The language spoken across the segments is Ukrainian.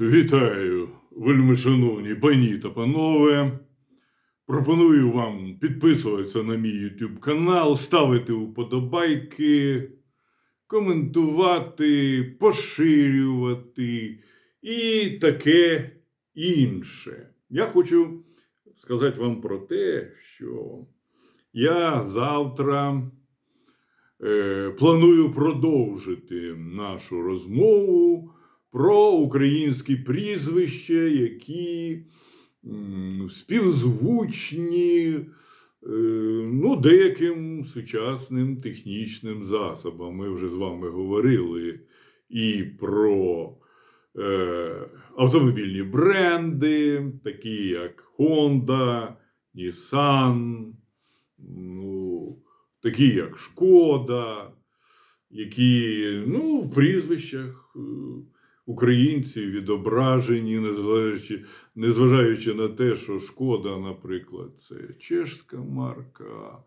Вітаю, вельмишановні пані та панове. Пропоную вам підписуватися на мій YouTube канал, ставити уподобайки, коментувати, поширювати і таке інше. Я хочу сказати вам про те, що я завтра е, планую продовжити нашу розмову про українські прізвища, які співзвучні е, ну, деяким сучасним технічним засобам. Ми вже з вами говорили і про е, автомобільні бренди, такі як Honda, Nissan, ну, такі як Шкода, які ну, в прізвищах українців відображені, незважаючи, незважаючи на те, що Шкода, наприклад, це чешська марка,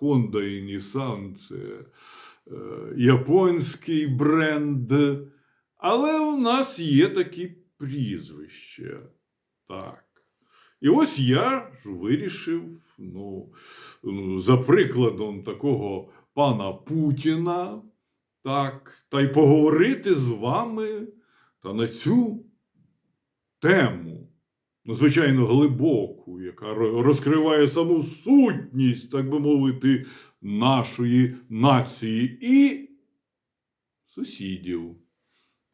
Honda і Nissan це е, японський бренд. Але у нас є такі прізвища. Так. І ось я ж вирішив, ну, ну, за прикладом такого пана Путіна, так, та й поговорити з вами та на цю тему, надзвичайно глибоку, яка розкриває саму сутність, так би мовити, нашої нації і сусідів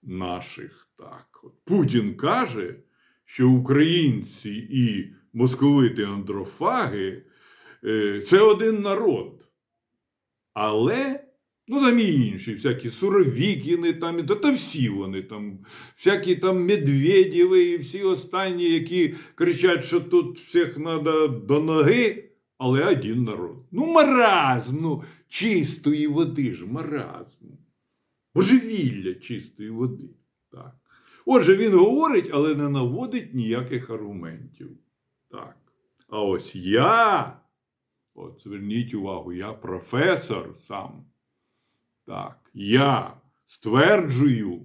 наших. Так. От Путін каже, що українці і московити андрофаги е, це один народ. Але, ну там і інші, всякі Суровікіни, там, та, та всі вони там, всякі там Медведєви і всі останні, які кричать, що тут всіх треба до ноги, але один народ. Ну, маразм, ну, чистої води ж, маразм. Божевілля чистої води. Так. Отже, він говорить, але не наводить ніяких аргументів. Так. А ось я, от зверніть увагу, я професор сам. Так, я стверджую,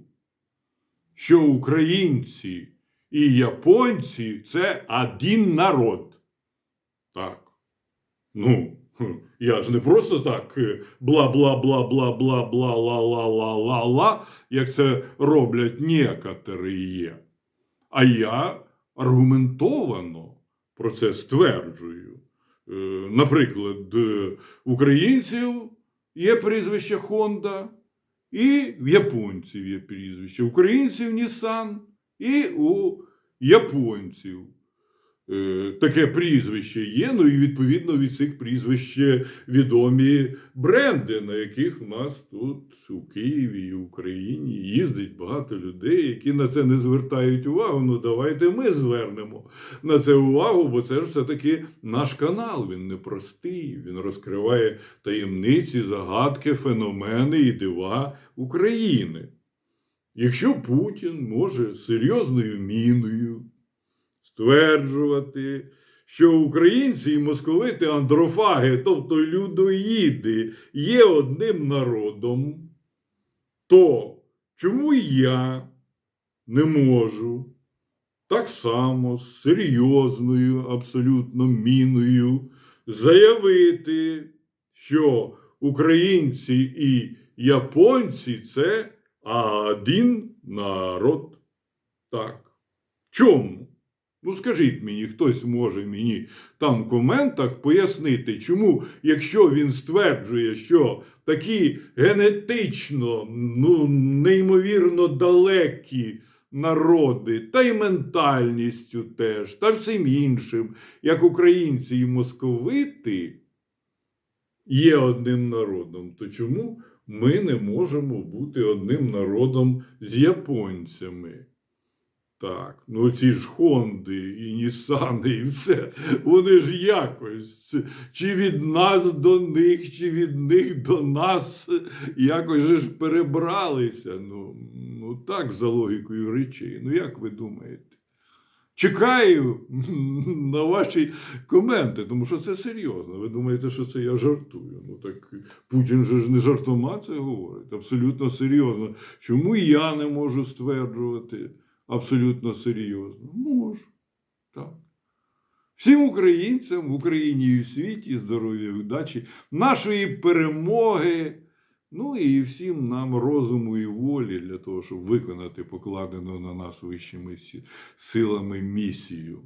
що українці і японці це один народ. Так. Ну, я ж не просто так е, бла-бла-бла-бла-бла-бла-ла-ла-ла-ла-ла, як це роблять некоторі є. А я аргументовано про це стверджую. Е, Наприклад, е, українців є прізвище Honda, і в японців є прізвище. Українців Nissan і у японців таке прізвище є. Ну і відповідно від цих прізвищ відомі бренди, на яких у нас тут у Києві і в Україні їздить багато людей, які на це не звертають увагу. Ну давайте ми звернемо на це увагу, бо це ж все-таки наш канал. Він не простий, він розкриває таємниці, загадки, феномени і дива України. Якщо Путін може серйозною міною стверджувати, що українці і московити андрофаги, тобто людоїди, є одним народом, то чому я не можу так само з серйозною абсолютно міною заявити, що українці і японці це один народ. Так. Чому? Ну, скажіть мені, хтось може мені там в коментах пояснити, чому, якщо він стверджує, що такі генетично, ну, неймовірно далекі народи, та й ментальністю теж, та всім іншим, як українці і московити, є одним народом, то чому ми не можемо бути одним народом з японцями? Так, ну ці ж Хонди і Нісани, і все. Вони ж якось, чи від нас до них, чи від них до нас, якось же ж перебралися. Ну, ну так, за логікою речей. Ну як ви думаєте? Чекаю на ваші коменти, тому що це серйозно. Ви думаєте, що це я жартую? Ну так Путін же ж не жартома це говорить, абсолютно серйозно. Чому я не можу стверджувати? Абсолютно серйозно? Можу. Так. Всім українцям в Україні і в світі здоров'я, удачі, нашої перемоги. Ну і всім нам розуму і волі для того, щоб виконати покладену на нас вищими силами місію.